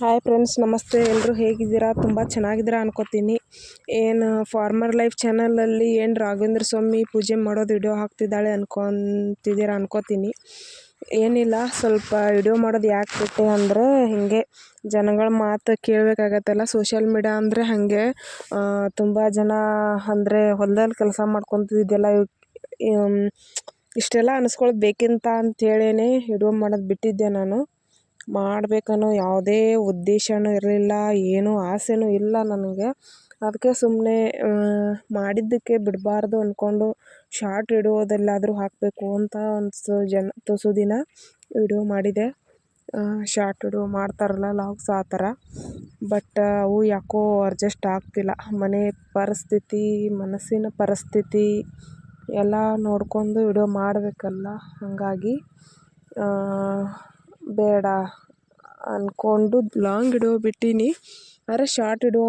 Hi friends ನಮಸ್ತೆ. ಎಲ್ಲರೂ ಹೇಗಿದ್ದೀರಾ? ತುಂಬ ಚೆನ್ನಾಗಿದ್ದೀರಾ ಅನ್ಕೋತೀನಿ. ಏನು ಫಾರ್ಮರ್ ಲೈಫ್ ಚಾನಲಲ್ಲಿ ಏನು ರಾಘವೇಂದ್ರ ಸ್ವಾಮಿ ಪೂಜೆ ಮಾಡೋದು ವಿಡಿಯೋ ಹಾಕ್ತಿದ್ದಾಳೆ ಅನ್ಕೊತಿದ್ದೀರಾ ಅನ್ಕೋತೀನಿ. ಏನಿಲ್ಲ, ಸ್ವಲ್ಪ ವಿಡಿಯೋ ಮಾಡೋದು ಯಾಕೆ ಬಿಟ್ಟೆ ಅಂದರೆ, ಹೀಗೆ ಜನಗಳ ಮಾತು ಕೇಳಬೇಕಾಗತ್ತಲ್ಲ ಸೋಷಿಯಲ್ ಮೀಡಿಯಾ ಅಂದರೆ ಹಾಗೆ ತುಂಬ ಜನ ಅಂದರೆ ಹೊಲದಲ್ಲಿ ಕೆಲಸ ಮಾಡ್ಕೊತಿದ್ದೆಲ್ಲ ಇಷ್ಟೆಲ್ಲ ಅನಿಸ್ಕೊಳ್ಳೋದು ಬೇಕಿಂತ ಅಂತೇಳೇ ವಿಡಿಯೋ ಮಾಡೋದು ಬಿಟ್ಟಿದ್ದೆ ನಾನು. ಮಾಡಬೇಕನ್ನೋ ಯಾವುದೇ ಉದ್ದೇಶವೂ ಇರಲಿಲ್ಲ, ಏನೂ ಆಸೆಯೂ ಇಲ್ಲ ನನಗೆ. ಅದಕ್ಕೆ ಸುಮ್ಮನೆ ಮಾಡಿದ್ದಕ್ಕೆ ಬಿಡಬಾರ್ದು ಅಂದ್ಕೊಂಡು ಶಾರ್ಟ್ ವಿಡಿಯೋದಲ್ಲಾದರೂ ಹಾಕಬೇಕು ಅಂತ ಒಂದು ಜನ, ತುಸು ದಿನ ವಿಡಿಯೋ ಮಾಡಿದೆ. ಶಾರ್ಟ್ ವಿಡಿಯೋ ಮಾಡ್ತಾರಲ್ಲ ಲಾಗ್ಸ್ ಆ ಥರ. ಬಟ್ ಅವು ಯಾಕೋ ಅಡ್ಜಸ್ಟ್ ಆಗ್ತಿಲ್ಲ. ಮನೆ ಪರಿಸ್ಥಿತಿ, ಮನಸ್ಸಿನ ಪರಿಸ್ಥಿತಿ ಎಲ್ಲ ನೋಡ್ಕೊಂಡು ವಿಡಿಯೋ ಮಾಡಬೇಕಲ್ಲ, ಹಾಗಾಗಿ ಬೇಡ ಅಂದ್ಕೊಂಡು ಲಾಂಗ್ ಇಡೋ ಬಿಟ್ಟೀನಿ. ಆದರೆ ಶಾರ್ಟ್ ಇಡೋ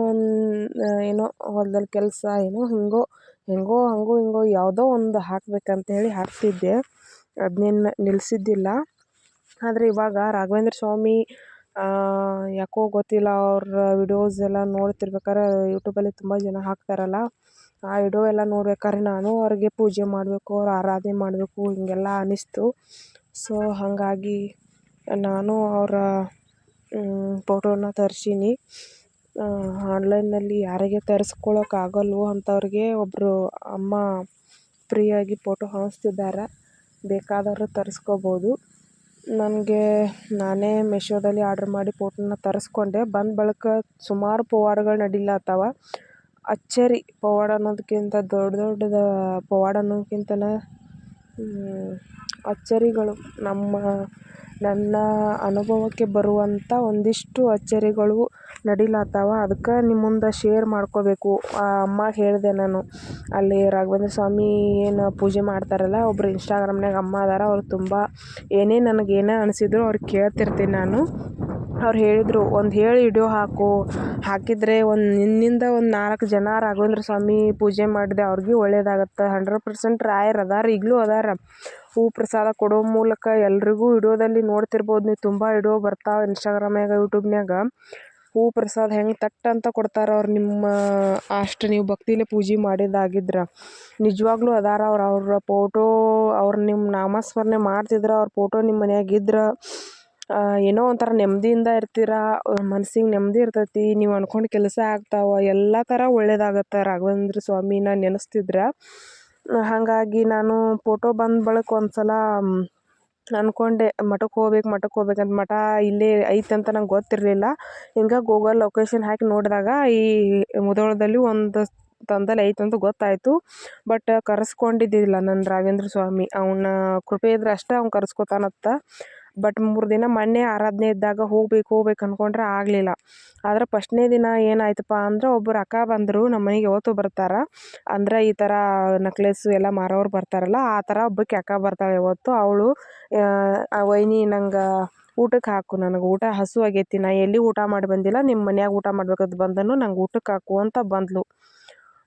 ಏನೋ ಹೊಲ್ದಲ್ಲಿ ಕೆಲಸ ಏನೋ ಹಿಂಗೋ, ಹೇಗೋ, ಹಂಗೋ, ಹಿಂಗೋ ಯಾವುದೋ ಒಂದು ಹಾಕ್ಬೇಕಂತ ಹೇಳಿ ಹಾಕ್ತಿದ್ದೆ. ಅದನ್ನೇನು ನಿಲ್ಲಿಸಿದ್ದಿಲ್ಲ ಆದರೆ ಇವಾಗ ರಾಘವೇಂದ್ರ ಸ್ವಾಮಿ ಯಾಕೋ ಗೊತ್ತಿಲ್ಲ ಅವ್ರ ವಿಡಿಯೋಸ್ ಎಲ್ಲ ನೋಡ್ತಿರ್ಬೇಕಾದ್ರೆ ಯೂಟ್ಯೂಬಲ್ಲಿ ತುಂಬ ಜನ ಹಾಕ್ತಾರಲ್ಲ, ಆ ವಿಡಿಯೋ ಎಲ್ಲ ನೋಡ್ಬೇಕಾದ್ರೆ ನಾನು ಅವ್ರಿಗೆ ಪೂಜೆ ಮಾಡಬೇಕು, ಅವ್ರ ಆರಾಧನೆ ಮಾಡಬೇಕು, ಹಿಂಗೆಲ್ಲ ಅನ್ನಿಸ್ತು ಸೊ ಹಾಗಾಗಿ ನಾನು ಅವರ ಫೋಟೋನ ತರ್ಸೀನಿ. ಆನ್ಲೈನ್ನಲ್ಲಿ ಯಾರಿಗೆ ತರಿಸ್ಕೊಳ್ಳೋಕ್ಕಾಗಲ್ವೋ ಅಂಥವ್ರಿಗೆ ಒಬ್ಬರು ಅಮ್ಮ ಫ್ರೀಯಾಗಿ ಫೋಟೋ ಹಾಕಿಸ್ತಿದ್ದಾರೆ ಬೇಕಾದವರು ತರಿಸ್ಕೋಬೋದು. ನನಗೆ ನಾನೇ ಮೆಶೋದಲ್ಲಿ ಆರ್ಡ್ರ್ ಮಾಡಿ ಫೋಟೋನ ತರಿಸ್ಕೊಂಡೆ. ಬಂದ ಬಳಿಕ ಸುಮಾರು ಪವಾಡಗಳು ನಡಿಲತ್ತಾವ. ಅಚ್ಚರಿ ಪವಾಡ ಅನ್ನೋದಕ್ಕಿಂತ ದೊಡ್ಡ ದೊಡ್ಡದ ಪವಾಡ ಅನ್ನೋದಕ್ಕಿಂತ ಅಚ್ಚರಿಗಳು ನಮ್ಮ ನನ್ನ ಅನುಭವಕ್ಕೆ ಬರುವಂಥ ಒಂದಿಷ್ಟು ಅಚ್ಚರಿಗಳು ನಡಿಲತ್ತಾವ. ಅದಕ್ಕೆ ನಿಮ್ಮ ಮುಂದೆ ಶೇರ್ ಮಾಡ್ಕೋಬೇಕು. ಆ ಅಮ್ಮ ಹೇಳಿದೆ ನಾನು. ಅಲ್ಲಿ ರಾಘವೇಂದ್ರ ಸ್ವಾಮಿ ಏನು ಪೂಜೆ ಮಾಡ್ತಾರಲ್ಲ, ಒಬ್ರು ಇನ್ಸ್ಟಾಗ್ರಾಮ್ನಾಗ ಅಮ್ಮ ಅದಾರ. ಅವ್ರು ತುಂಬ ಏನೇ ನನಗೆ ಏನೇ ಅನಿಸಿದ್ರು ಅವ್ರು ಕೇಳ್ತಿರ್ತೀನಿ ನಾನು. ಅವ್ರು ಹೇಳಿದರು, ಒಂದು ಹೇಳಿ ವಿಡಿಯೋ ಹಾಕು. ಹಾಕಿದರೆ ಒಂದು ನಿನ್ನಿಂದ ಒಂದು ನಾಲ್ಕು ಜನ ರಾಘವೇಂದ್ರ ಸ್ವಾಮಿ ಪೂಜೆ ಮಾಡಿದೆ ಅವ್ರಿಗೆ ಒಳ್ಳೆಯದಾಗತ್ತೆ ಹಂಡ್ರೆಡ್ ಪರ್ಸೆಂಟ್ ರಾಯರು ಅದಾರ, ಈಗಲೂ ಅದಾರ. ಹೂ ಪ್ರಸಾದ ಕೊಡೋ ಮೂಲಕ ಎಲ್ರಿಗೂ ವಿಡಿಯೋದಲ್ಲಿ ನೋಡ್ತಿರ್ಬೋದು. ನೀವು ತುಂಬ ವಿಡಿಯೋ ಬರ್ತಾವೆ ಇನ್ಸ್ಟಾಗ್ರಾಮ್ಯಾಗ ಯೂಟ್ಯೂಬ್ನ್ಯಾಗ ಹೂ ಪ್ರಸಾದ ಹೆಂಗೆ ತಟ್ ಅಂತ ಕೊಡ್ತಾರೆ ಅವ್ರು ನಿಮ್ಮ, ಅಷ್ಟು ನೀವು ಭಕ್ತಿಲೇ ಪೂಜೆ ಮಾಡಿದ್ದಾಗಿದ್ರೆ. ನಿಜವಾಗ್ಲೂ ಅದಾರ ಅವ್ರು, ಅವ್ರ ಫೋಟೋ ಅವ್ರು ನಿಮ್ಮ ನಾಮಸ್ಮರಣೆ ಮಾಡ್ತಿದ್ರೆ, ಅವ್ರ ಫೋಟೋ ನಿಮ್ಮ ಮನ್ಯಾಗ ಇದ್ರೆ. ಏನೋ ಒಂಥರ ನೆಮ್ಮದಿಯಿಂದ ಇರ್ತೀರ ಮನ್ಸಿಗೆ ನೆಮ್ಮದಿ ಇರ್ತೈತಿ, ನೀವು ಅನ್ಕೊಂಡು ಕೆಲಸ ಆಗ್ತಾವೆ, ಎಲ್ಲ ಥರ ಒಳ್ಳೇದಾಗತ್ತೆ ರಾಘವೇಂದ್ರ ಸ್ವಾಮಿನ ನೆನೆಸ್ತಿದ್ರೆ. ಹಾಗಾಗಿ ನಾನು ಫೋಟೋ ಬಂದ ಬಳಿಕ ಒಂದು ಸಲ ಅಂದ್ಕೊಂಡೆ ಮಠಕ್ಕೆ ಹೋಗ್ಬೇಕು ಮಠಕ್ಕೆ ಹೋಗ್ಬೇಕಂತ ಮಠ ಇಲ್ಲೇ ಐತೆ ಅಂತ ನಂಗೆ ಗೊತ್ತಿರಲಿಲ್ಲ. ಹಿಂಗೆ ಗೂಗಲ್ ಲೊಕೇಶನ್ ಹಾಕಿ ನೋಡಿದಾಗ ಈ ಮುಧೋಳದಲ್ಲಿ ಒಂದು ತಂದಲ್ಲಿ ಐತೆ ಅಂತ ಗೊತ್ತಾಯಿತು. ಬಟ್ ಕರೆಸ್ಕೊಂಡಿದ್ದಿಲ್ಲ ನನ್ನ ರಾಘವೇಂದ್ರ ಸ್ವಾಮಿ. ಅವನ ಕೃಪೆ ಇದ್ರೆ ಅಷ್ಟೇ ಅವ್ನು ಕರೆಸ್ಕೊತಾನತ್ತ ಬಟ್ ಮೂರು ದಿನ ಮೊನ್ನೆ ಆರಾಧನೆ ಇದ್ದಾಗ ಹೋಗ್ಬೇಕು ಹೋಗ್ಬೇಕು ಅಂದ್ಕೊಂಡ್ರೆ ಆಗಲಿಲ್ಲ. ಆದ್ರೆ ಫಸ್ಟ್ನೇ ದಿನ ಏನಾಯ್ತಪ್ಪ ಅಂದ್ರೆ ಒಬ್ಬರು ಅಕ್ಕ ಬಂದರು ನಮ್ಮ ಮನೆಗೆ ಯಾವತ್ತೂ ಬರ್ತಾರೆ. ಅಂದ್ರೆ ಈ ಥರ ನಕ್ಲೆಸ್ಸು ಎಲ್ಲ ಮಾರೋರು ಬರ್ತಾರಲ್ಲ, ಆ ಥರ ಒಬ್ಬಕ್ಕೆ ಅಕ್ಕ ಬರ್ತಾಳೆ ಯಾವತ್ತು. ಅವಳು ವೈನಿ ನಂಗೆ ಊಟಕ್ಕೆ ಹಾಕು, ನನಗೆ ಊಟ ಹಸಿವಾಗೈತಿ ನಾ ಎಲ್ಲಿ ಊಟ ಮಾಡಿ ಬಂದಿಲ್ಲ ನಿಮ್ಮ ಮನ್ಯಾಗ ಊಟ ಮಾಡ್ಬೇಕಂತ ಬಂದನು, ನಂಗೆ ಊಟಕ್ಕೆ ಹಾಕು ಅಂತ ಬಂದಳು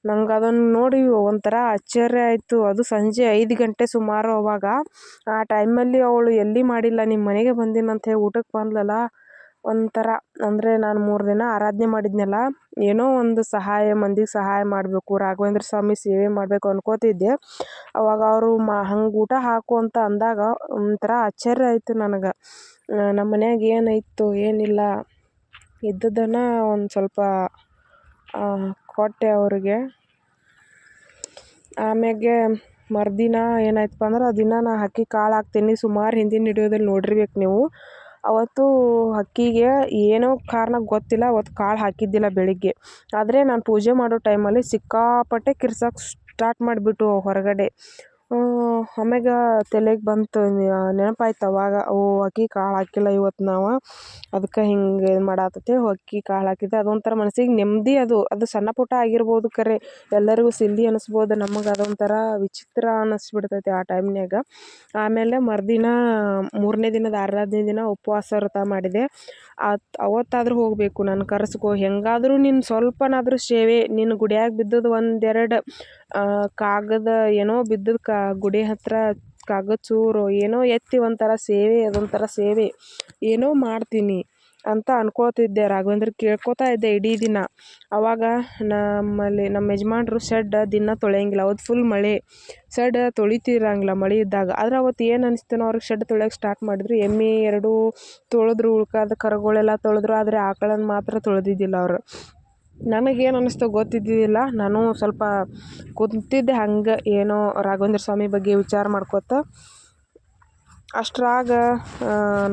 ನಂಗೆ ಅದನ್ನು ನೋಡಿ ಒಂಥರ ಆಶ್ಚರ್ಯ ಆಯಿತು. ಅದು ಸಂಜೆ ಐದು ಗಂಟೆ ಸುಮಾರು ಅವಾಗ. ಆ ಟೈಮಲ್ಲಿ ಅವಳು ಎಲ್ಲಿ ಮಾಡಿಲ್ಲ ನಿಮ್ಮ ಮನೆಗೆ ಬಂದೀನಿ ಹೇಳಿ ಊಟಕ್ಕೆ ಬಂದ್ಲಲ್ಲ? ಒಂಥರ ಅಂದರೆ ನಾನು ಮೂರು ದಿನ ಆರಾಧನೆ ಮಾಡಿದ್ನಲ್ಲ. ಏನೋ ಒಂದು ಸಹಾಯ, ಮಂದಿಗೆ ಸಹಾಯ ಮಾಡಬೇಕು, ರಾಘವೇಂದ್ರ ಸ್ವಾಮಿ ಸೇವೆ ಮಾಡಬೇಕು ಅನ್ಕೋತಿದ್ದೆ. ಅವಾಗ ಅವರು ಮಾ, ಹಂಗೆ ಊಟ ಹಾಕು ಅಂತ ಅಂದಾಗ ಒಂಥರ ಆಶ್ಚರ್ಯ ಆಯಿತು ನನಗೆ. ನಮ್ಮ ಮನ್ಯಾಗ ಏನಾಯಿತು ಏನಿಲ್ಲ. ಇದ್ದದ್ದನ್ನು ಒಂದು ಸ್ವಲ್ಪ ಕೊಟ್ಟೆ ಅವ್ರಿಗೆ. ಆಮ್ಯಾಗೆ ಮರುದಿನ ಏನಾಯ್ತಪ್ಪ ಅಂದ್ರೆ ದಿನ ನಾ ಹಕ್ಕಿ ಕಾಳು ಹಾಕ್ತೀನಿ. ಸುಮಾರು ಹಿಂದಿನ ಹಿಡಿಯೋದಲ್ಲಿ ನೋಡಿರ್ಬೇಕು ನೀವು. ಅವತ್ತು ಹಕ್ಕಿಗೆ ಏನೋ ಕಾರಣ ಗೊತ್ತಿಲ್ಲ. ಅವತ್ತು ಕಾಳು ಹಾಕಿದ್ದಿಲ್ಲ ಬೆಳಿಗ್ಗೆ. ಆದರೆ ನಾನು ಪೂಜೆ ಮಾಡೋ ಟೈಮಲ್ಲಿ ಸಿಕ್ಕಾಪಟ್ಟೆ ಕಿರ್ಸೋಕೆ ಸ್ಟಾರ್ಟ್ ಮಾಡಿಬಿಟ್ಟು ಹೊರಗಡೆ. ಆಮ್ಯಾಗ ತಲೆಗೆ ಬಂತು ನೆನಪಾಯ್ತು ಅವಾಗ, ಓ, ಅಕ್ಕಿ ಕಾಳು ಹಾಕಿಲ್ಲ ಇವತ್ತು ನಾವು ಅದಕ್ಕೆ ಹಿಂಗೆ ಇದು ಮಾಡಾತ್ತೇಳಿ ಅಕ್ಕಿ ಕಾಳು ಹಾಕಿದ್ದೆ, ಅದೊಂಥರ ಮನಸ್ಸಿಗೆ ನೆಮ್ಮದಿ ಅದು ಅದು ಸಣ್ಣ ಪುಟ್ಟ ಆಗಿರ್ಬೋದು ಖರೆ ಎಲ್ಲರಿಗೂ ಸಿಲ್ಲಿ ಅನ್ನಿಸ್ಬೋದು ನಮಗೆ ಅದೊಂಥರ ವಿಚಿತ್ರ ಅನ್ನಿಸ್ಬಿಡ್ತೈತಿ ಆ ಟೈಮ್ನ್ಯಾಗ. ಆಮೇಲೆ ಮರುದಿನ, ಮೂರನೇ ದಿನದ ಆರಾಧನೆ ದಿನ ಉಪವಾಸ ವ್ರತ ಮಾಡಿದೆ ಅದು ಅವತ್ತಾದರೂ ಹೋಗಬೇಕು, ನಾನು ಕರೆಸ್ಕೊ, ಹೆಂಗಾದರೂ ನೀನು ಸ್ವಲ್ಪನಾದರೂ ಸೇವೆ ನಿನ್ನ ಗುಡಿಯಾಗ ಬಿದ್ದದ್ದು ಒಂದೆರಡು ಕಾಗದ ಏನೋ ಬಿದ್ದದ್ದು ಕಾ ಗುಡಿ ಹತ್ತಿರ ಕಾಗದ ಚೂರು ಏನೋ ಎತ್ತಿ ಒಂಥರ ಸೇವೆ, ಅದೊಂಥರ ಸೇವೆ. ಏನೋ ಮಾಡ್ತೀನಿ ಅಂತ ಅನ್ಕೋತಿದ್ದೆ ರಾಘವೇಂದ್ರ ಕೇಳ್ಕೊತಾ ಇದ್ದೆ ಇಡೀ ದಿನ. ಅವಾಗ ನಮ್ಮಲ್ಲಿ ನಮ್ಮ ಯಜಮಾನ್ರು ಶೆಡ್ ದಿನ ತೊಳೆಯಂಗಿಲ್ಲ. ಅವತ್ತು ಫುಲ್ ಮಳೆ. ಶೆಡ್ ತೊಳಿತಿರಂಗಿಲ್ಲ ಮಳೆ ಇದ್ದಾಗ. ಆದ್ರೆ ಅವತ್ತು ಏನು ಅನಿಸ್ತೇನೋ ಅವ್ರಿಗೆ ಶೆಡ್ ತೊಳೆಯೋಕೆ ಸ್ಟಾರ್ಟ್ ಮಾಡಿದ್ರು. ಎಮ್ಮೆ ಎರಡು ತೊಳೆದ್ರು, ಉಳ್ಕಾದ ಕರುಗಳೆಲ್ಲ ತೊಳೆದ್ರು, ಆದರೆ ಆಕಳನ್ನು ಮಾತ್ರ ತೊಳೆದಿದ್ದಿಲ್ಲ ಅವರು. ನನಗೇನು ಅನ್ನಿಸ್ತೋ ಗೊತ್ತಿದ್ದಿದ್ದಿಲ್ಲ. ನಾನು ಸ್ವಲ್ಪ ಕುಂತಿದ್ದೆ ಹಂಗೆ ಏನೋ ರಾಘವೇಂದ್ರ ಸ್ವಾಮಿ ಬಗ್ಗೆ ವಿಚಾರ ಮಾಡ್ಕೋತ. ಅಷ್ಟ್ರಾಗ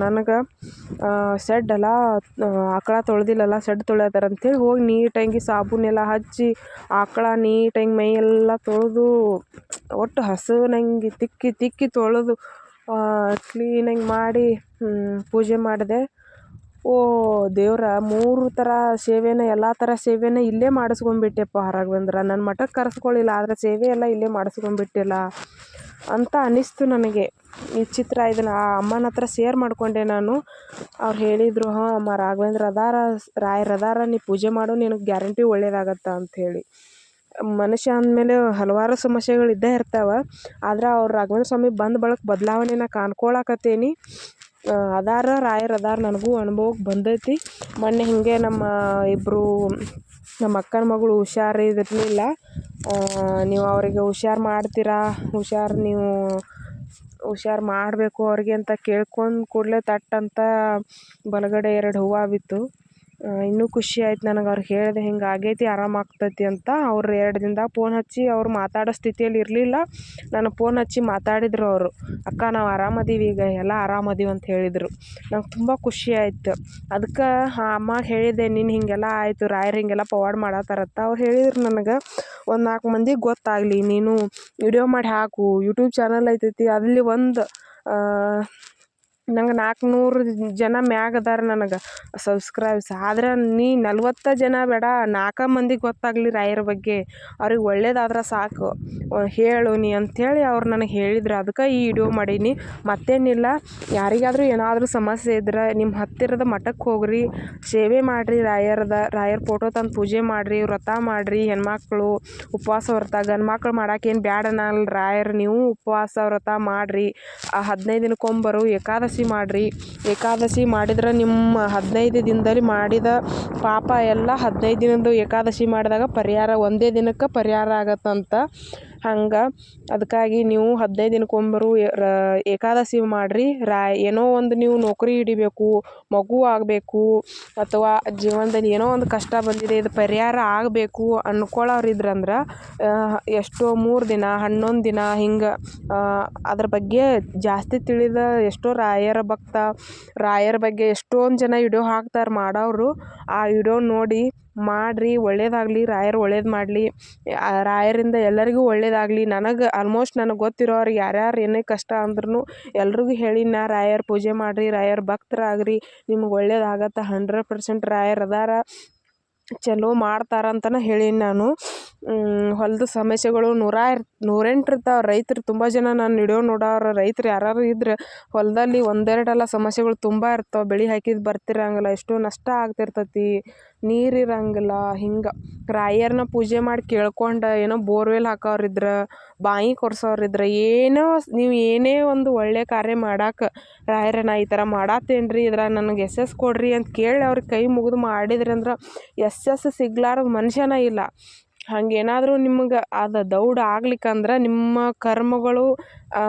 ನನಗೆ ಸೆಡ್ ಅಲ್ಲ ಆಕಳ ತೊಳೆದಿಲ್ಲಲ್ಲ, ಸೆಡ್ ತೊಳ್ಯತ್ತಾರ ಅಂಥೇಳಿ ಹೋಗಿ ನೀಟಾಗಿ ಸಾಬೂನೆಲ್ಲ ಹಚ್ಚಿ, ಆಕಳ ನೀಟಾಗಿ ಮೈಯೆಲ್ಲ ತೊಳೆದು, ಒಟ್ಟು ಹಸುನಂಗೆ ತಿಕ್ಕಿ ತಿಕ್ಕಿ ತೊಳೆದು ಕ್ಲೀನಾಗಿ ಮಾಡಿ ಪೂಜೆ ಮಾಡಿದೆ. ಓ, ದೇವ್ರ ಮೂರು ಥರ ಸೇವೆನ, ಎಲ್ಲ ಥರ ಸೇವೆನ ಇಲ್ಲೇ ಮಾಡಿಸ್ಕೊಂಡ್ಬಿಟ್ಟೆಪ್ಪ ರಾಘವೇಂದ್ರ ನನ್ನ ಮಠಕ್ಕೆ ಕರೆಸ್ಕೊಳ್ಳಿಲ್ಲ ಆದರೆ ಸೇವೆ ಎಲ್ಲ ಇಲ್ಲೇ ಮಾಡಿಸ್ಕೊಂಡ್ಬಿಟ್ಟಿಲ್ಲ ಅಂತ ಅನ್ನಿಸ್ತು ನನಗೆ. ವಿಚಿತ್ರ ಇದನ್ನು ಆ ಅಮ್ಮನ ಹತ್ರ ಶೇರ್ ಮಾಡಿಕೊಂಡೆ ನಾನು. ಅವ್ರು ಹೇಳಿದರು, ಹಾಂ, ಅಮ್ಮ, ರಾಘವೇಂದ್ರ ಅದಾರ, ರಾಯರು ಅದಾರ, ನೀ ಪೂಜೆ ಮಾಡು, ನಿನಗೆ ಗ್ಯಾರಂಟಿ ಒಳ್ಳೇದಾಗತ್ತೆ ಅಂಥೇಳಿ ಮನುಷ್ಯ ಅಂದಮೇಲೆ ಹಲವಾರು ಸಮಸ್ಯೆಗಳು ಇದ್ದೇ ಇರ್ತಾವೆ. ಆದ್ರೆ ಅವ್ರು ರಾಘವೇಂದ್ರ ಸ್ವಾಮಿ ಬಂದ ಬಳಿಕ ಬದಲಾವಣೆನ ಕಾಣ್ಕೊಳಕತ್ತೀನಿ. ಅದಾರ, ರಾಯರು ಅದಾರ, ನನಗೂ ಅನುಭವಕ್ಕೆ ಬಂದೈತಿ. ಮೊನ್ನೆ ಹೀಗೆ ನಮ್ಮ ಇಬ್ಬರು ನಮ್ಮ ಅಕ್ಕನ ಮಗಳು ಹುಷಾರು ಇದಿರಲಿಲ್ಲ ನೀವು ಅವರಿಗೆ ಹುಷಾರು ಮಾಡ್ತೀರಾ? ಹುಷಾರು ನೀವು ಹುಷಾರು ಮಾಡಬೇಕು ಅವ್ರಿಗೆ ಅಂತ ಕೇಳ್ಕೊಂಡು ಕೂಡಲೇ ತಟ್ಟಂತ ಬಲಗಡೆ ಎರಡು ಹೂವು ಬಿತ್ತು. ಇನ್ನೂ ಖುಷಿ ಆಯ್ತು ನನಗೆ ಅವ್ರಿಗೆ ಹೇಳಿದೆ ಹಿಂಗೆ ಆಗೈತಿ, ಆರಾಮ ಆಗ್ತೈತಿ ಅಂತ. ಅವ್ರು ಎರಡು ದಿನ್ದಾಗ ಫೋನ್ ಹಚ್ಚಿ ಅವ್ರು ಮಾತಾಡೋ ಸ್ಥಿತಿಯಲ್ಲಿ ಇರಲಿಲ್ಲ. ನನಗೆ ಫೋನ್ ಹಚ್ಚಿ ಮಾತಾಡಿದರು ಅವರು. ಅಕ್ಕ, ನಾವು ಆರಾಮದೀವಿ ಈಗ, ಎಲ್ಲ ಆರಾಮದೀವಿ ಅಂತ ಹೇಳಿದರು. ನಂಗೆ ತುಂಬ ಖುಷಿ ಆಯ್ತು. ಅದಕ್ಕೆ ಆ ಅಮ್ಮ ಹೇಳಿದೆ, ನೀನು ಹೀಗೆಲ್ಲ ಆಯಿತು, ರಾಯರು ಹಿಂಗೆಲ್ಲ ಪವಾಡ್ ಮಾಡತ್ತಾರತ್ತ ಅವ್ರು ಹೇಳಿದ್ರು ನನಗೆ, ಒಂದು ನಾಲ್ಕು ಮಂದಿಗೆ ಗೊತ್ತಾಗಲಿ, ನೀನು ವಿಡಿಯೋ ಮಾಡಿ ಹಾಕು ಯೂಟ್ಯೂಬ್ ಚಾನಲ್ ಐತೈತಿ, ಅಲ್ಲಿ ಒಂದು ನಂಗೆ ನಾಲ್ಕುನೂರು ಜನ ಮ್ಯಾಗ ಅದಾರ ನನಗೆ ಸಬ್ಸ್ಕ್ರೈಬ್ಸ್ ಆದ್ರೆ ನೀ ನಲ್ವತ್ತು ಜನ ಬೇಡ ನಾಲ್ಕು ಮಂದಿಗೆ ಗೊತ್ತಾಗಲಿ ರಾಯರ ಬಗ್ಗೆ. ಅವ್ರಿಗೆ ಒಳ್ಳೇದಾದ್ರೆ ಸಾಕು. ಹೇಳು ನೀ ಅಂಥೇಳಿ ಅವ್ರು ನನಗೆ ಹೇಳಿದ್ರು. ಅದಕ್ಕೆ ಈ ವಿಡಿಯೋ ಮಾಡೀನಿ. ಮತ್ತೇನಿಲ್ಲ, ಯಾರಿಗಾದರೂ ಏನಾದರೂ ಸಮಸ್ಯೆ ಇದ್ರೆ ನಿಮ್ಮ ಹತ್ತಿರದ ಮಠಕ್ಕೆ ಹೋಗ್ರಿ. ಸೇವೆ ಮಾಡಿರಿ ರಾಯರದ, ರಾಯರ ಫೋಟೋ ತಂದು ಪೂಜೆ ಮಾಡಿರಿ, ವ್ರತ ಮಾಡಿರಿ, ಹೆಣ್ಮಕ್ಳು ಉಪವಾಸ ವ್ರತ ಗಂಡು ಮಕ್ಳು ಮಾಡಕ್ಕೇನು ಬ್ಯಾಡ ಅನ್ನಲ್ಲ ರಾಯರು, ನೀವು ಉಪವಾಸ, ವ್ರತ ಮಾಡಿರಿ. ಆ ಹದಿನೈದು ದಿನಕ್ಕೊಂಬರು ಏಕಾದಶಿ ಮಾಡಿರಿ. ಏಕಾದಶಿ ಮಾಡಿದ್ರೆ ನಿಮ್ಮ ಹದಿನೈದು ದಿನದಲ್ಲಿ ಮಾಡಿದ ಪಾಪ ಎಲ್ಲ ಹದಿನೈದು ದಿನದ್ದು ಏಕಾದಶಿ ಮಾಡಿದಾಗ ಪರಿಹಾರ ಒಂದೇ ದಿನಕ್ಕೆ ಪರಿಹಾರ ಆಗತ್ತಂತ ಹಂಗೆ. ಅದಕ್ಕಾಗಿ ನೀವು ಹದಿನೈದು ದಿನಕ್ಕೊಂಬರು ಏಕಾದಶಿ ಮಾಡಿರಿ. ರಾ, ಏನೋ ಒಂದು ನೀವು ನೌಕರಿ ಹಿಡಿಬೇಕು, ಮಗು ಆಗಬೇಕು, ಅಥವಾ ಜೀವನದಲ್ಲಿ ಏನೋ ಒಂದು ಕಷ್ಟ ಬಂದಿದೆ, ಇದು ಪರಿಹಾರ ಆಗಬೇಕು ಅನ್ಕೊಳ್ಳೋರು ಇದ್ರಂದ್ರೆ ಎಷ್ಟೋ ಮೂರು ದಿನ, ಹನ್ನೊಂದು ದಿನ ಹಿಂಗೆ ಅದ್ರ ಬಗ್ಗೆ ಜಾಸ್ತಿ ತಿಳಿದ ಎಷ್ಟೋ ರಾಯರ ಭಕ್ತ, ರಾಯರ ಬಗ್ಗೆ ಎಷ್ಟೊಂದು ಜನ ವಿಡಿಯೋ ಹಾಕ್ತಾರೆ ಮಾಡೋರು ಆ ವಿಡಿಯೋ ನೋಡಿ ಮಾಡಿರಿ, ಒಳ್ಳೇದಾಗಲಿ, ರಾಯರು ಒಳ್ಳೇದು ಮಾಡಲಿ. ರಾಯರಿಂದ ಎಲ್ಲರಿಗೂ ಒಳ್ಳೇದಾಗಲಿ. ನನಗೆ ಆಲ್ಮೋಸ್ಟ್ ನನಗೆ ಗೊತ್ತಿರೋರು ಯಾರ್ಯಾರು ಏನೇ ಕಷ್ಟ ಅಂದ್ರೂ ಎಲ್ರಿಗೂ ಹೇಳೀನಿ ನಾ ರಾಯರ ಪೂಜೆ ಮಾಡಿರಿ, ರಾಯರ ಭಕ್ತರಾಗ್ರಿ. ನಿಮ್ಗೆ ಒಳ್ಳೇದಾಗತ್ತೆ ಹಂಡ್ರೆಡ್ ಪರ್ಸೆಂಟ್ ರಾಯರ್ ಅದಾರ. ಚಲೋ ಮಾಡ್ತಾರಂತನೇ ಹೇಳೀನಿ ನಾನು. ಹೊಲದ ಸಮಸ್ಯೆಗಳು ನೂರ ಇರ್ ನೂರೆಂಟು ಇರ್ತಾವೆ ರೈತ್ರು ತುಂಬ ಜನ ನಾನು ವಿಡಿಯೋ ನೋಡೋರು, ರೈತ್ರು ಯಾರಾದ್ರು ಇದ್ರೆ ಹೊಲದಲ್ಲಿ ಒಂದೆರಡಲ್ಲ ಸಮಸ್ಯೆಗಳು ತುಂಬ ಇರ್ತಾವೆ. ಬೆಳೆ ಹಾಕಿದ್ದು ಬರ್ತಿರಂಗಿಲ್ಲ, ಎಷ್ಟೋ ನಷ್ಟ ಆಗ್ತಿರ್ತೈತಿ, ನೀರು ಇರಂಗಿಲ್ಲ, ಹಿಂಗೆ. ರಾಯರ್ನ ಪೂಜೆ ಮಾಡಿ ಕೇಳ್ಕೊಂಡು ಏನೋ ಬೋರ್ವೆಲ್ ಹಾಕೋರು ಬಾಯಿ ಬಾವಿ ಕೊರ್ಸೋರು ಇದ್ರೆ, ಏನೋ ನೀವು ಏನೇ ಒಂದು ಒಳ್ಳೆಯ ಕಾರ್ಯ ಮಾಡಕ್ಕೆ ರಾಯರ ನಾ ಈ ಥರ ಮಾಡತ್ತೇನೆ ಇದ್ರ ಇದ್ರಾಗ ನನಗೆ ಎಸ್ ಕೊಡ್ರಿ ಅಂತ ಕೇಳಿ ಅವ್ರಿಗೆ ಕೈ ಮುಗಿದು ಮಾಡಿದ್ರಿ ಅಂದ್ರೆ ಎಸ್ ಎಸ್ ಸಿಗ್ಲಾರ ಮನುಷ್ಯನ ಇಲ್ಲ. ಹಂಗೇನಾದರೂ ನಿಮ್ಗೆ ಅದು ದೌಡ್ ಆಗ್ಲಿಕ್ಕಂದ್ರೆ ನಿಮ್ಮ ಕರ್ಮಗಳು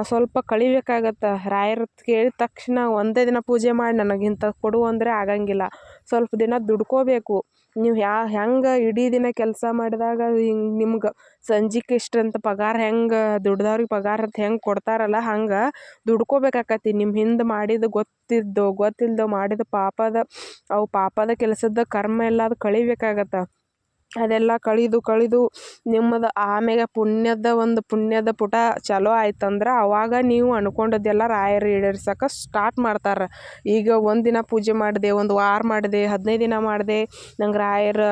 ಸ್ವಲ್ಪ ಕಳಿಬೇಕಾಗತ್ತೆ. ರಾಯರ ಕೇಳಿದ ತಕ್ಷಣ ಒಂದೇ ದಿನ ಪೂಜೆ ಮಾಡಿ ನನಗೆ ಇಂಥದ್ದು ಕೊಡು ಅಂದರೆ ಆಗಂಗಿಲ್ಲ. ಸ್ವಲ್ಪ ದಿನ ದುಡ್ಕೋಬೇಕು. ನೀವು ಯಾ, ಹೆಂಗೆ ಇಡೀ ದಿನ ಕೆಲಸ ಮಾಡಿದಾಗ ಹಿಂಗೆ ನಿಮ್ಗೆ ಸಂಜೆಗೆ ಇಷ್ಟಂತ ಪಗಾರ ಹೆಂಗೆ, ದುಡ್ದವ್ರಿಗೆ ಪಗಾರ ಅಂತ ಹೆಂಗೆ ಕೊಡ್ತಾರಲ್ಲ ಹಂಗೆ ದುಡ್ಕೋಬೇಕಾಕತಿ ನಿಮ್ಮ ಹಿಂದೆ ಮಾಡಿದ ಗೊತ್ತಿದ್ದೋ ಗೊತ್ತಿಲ್ಲದೋ ಮಾಡಿದ ಪಾಪದ, ಅವು ಪಾಪದ ಕೆಲಸದ ಕರ್ಮ ಎಲ್ಲ ಅದು ಕಳಿಬೇಕಾಗತ್ತೆ. ಅದೆಲ್ಲ ಕಳೆದು ಕಳೆದು ನಿಮ್ಮದು ಆಮ್ಯಾಗ ಪುಣ್ಯದ ಒಂದು ಪುಣ್ಯದ ಪುಟ ಚಲೋ ಆಯ್ತಂದ್ರೆ ಅವಾಗ ನೀವು ಅನ್ಕೊಂಡದ್ದೆಲ್ಲ ರಾಯರು ಈಡೇರ್ಸಕ್ಕೆ ಸ್ಟಾರ್ಟ್ ಮಾಡ್ತಾರೆ. ಈಗ ಒಂದಿನ ಪೂಜೆ ಮಾಡಿದೆ, ಒಂದು ವಾರ ಮಾಡಿದೆ, ಹದಿನೈದು ದಿನ ಮಾಡಿದೆ, ನಂಗೆ ರಾಯರ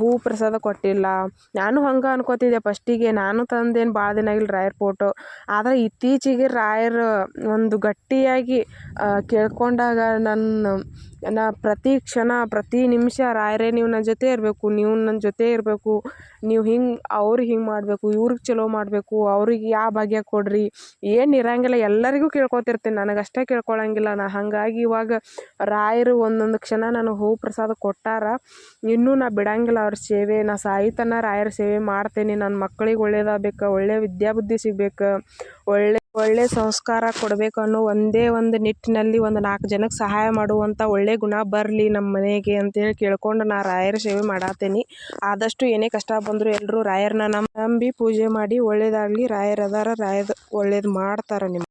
ಹೂ ಪ್ರಸಾದ ಕೊಟ್ಟಿಲ್ಲ. ನಾನು ಹಂಗೆ ಅನ್ಕೋತಿದ್ದೆ ಫಸ್ಟಿಗೆ ನಾನು ತಂದೇನು ಭಾಳ ದಿನ ಆಗಿಲ್ಲ ರಾಯರ ಫೋಟೋ ಆದರೆ ಇತ್ತೀಚೆಗೆ ರಾಯರ ಒಂದು ಗಟ್ಟಿಯಾಗಿ ಕೇಳ್ಕೊಂಡಾಗ ನನ್ನ ನಾ ಪ್ರತಿ ಕ್ಷಣ, ಪ್ರತಿ ನಿಮಿಷ ರಾಯರೇ ನೀವು ನನ್ನ ಜೊತೆ ಇರಬೇಕು, ನೀವು ನನ್ನ ಜೊತೆ ಇರಬೇಕು, ನೀವು ಹಿಂಗೆ ಅವ್ರಿಗೆ ಹಿಂಗೆ ಮಾಡಬೇಕು, ಇವ್ರಿಗೆ ಚಲೋ ಮಾಡಬೇಕು, ಅವ್ರಿಗೆ ಯಾವ ಭಾಗ್ಯ ಕೊಡಿರಿ, ಏನು ಇರಂಗಿಲ್ಲ, ಎಲ್ಲರಿಗೂ ಕೇಳ್ಕೊತಿರ್ತೀನಿ, ನನಗಷ್ಟೇ ಕೇಳ್ಕೊಳ್ಳೋಂಗಿಲ್ಲ ನಾ ಹಾಗಾಗಿ ಇವಾಗ ರಾಯರು ಒಂದೊಂದು ಕ್ಷಣ ನಾನು ಹೂ ಪ್ರಸಾದ ಕೊಟ್ಟಾರ, ಇನ್ನೂ ನಾ ಬಿಡಂಗಿಲ್ಲ ಅವ್ರ ಸೇವೆ, ನಾ ಸಾಯಿತನ ರಾಯರ ಸೇವೆ ಮಾಡ್ತೇನೆ ನನ್ನ ಮಕ್ಳಿಗೆ ಒಳ್ಳೇದಾಗಬೇಕು ಒಳ್ಳೆಯ ವಿದ್ಯಾಬುದ್ಧಿ ಸಿಗ್ಬೇಕು, ಒಳ್ಳೆ ಒಳ್ಳೆ ಸಂಸ್ಕಾರ ಕೊಡಬೇಕು ಅನ್ನೋ ಒಂದೇ ಒಂದು ನಿಟ್ಟಿನಲ್ಲಿ ಒಂದು ನಾಲ್ಕು ಜನಕ್ಕೆ ಸಹಾಯ ಮಾಡುವಂಥ ಒಳ್ಳೆ ಗುಣ ಬರಲಿ ನಮ್ಮ ಮನೆಗೆ ಅಂತೇಳಿ ಕೇಳ್ಕೊಂಡು ನಾ ರಾಯರ ಸೇವೆ ಮಾಡತ್ತೀನಿ ಆದಷ್ಟು ಏನೇ ಕಷ್ಟ ಬಂದರೂ ಎಲ್ಲರೂ ರಾಯರನ್ನ ನಂಬಿ ಪೂಜೆ ಮಾಡಿ ಒಳ್ಳೇದಾಗಲಿ ರಾಯರು ಅದಾರ ಒಳ್ಳೇದು ಮಾಡ್ತಾರೆ ನಿಮ್ಗೆ.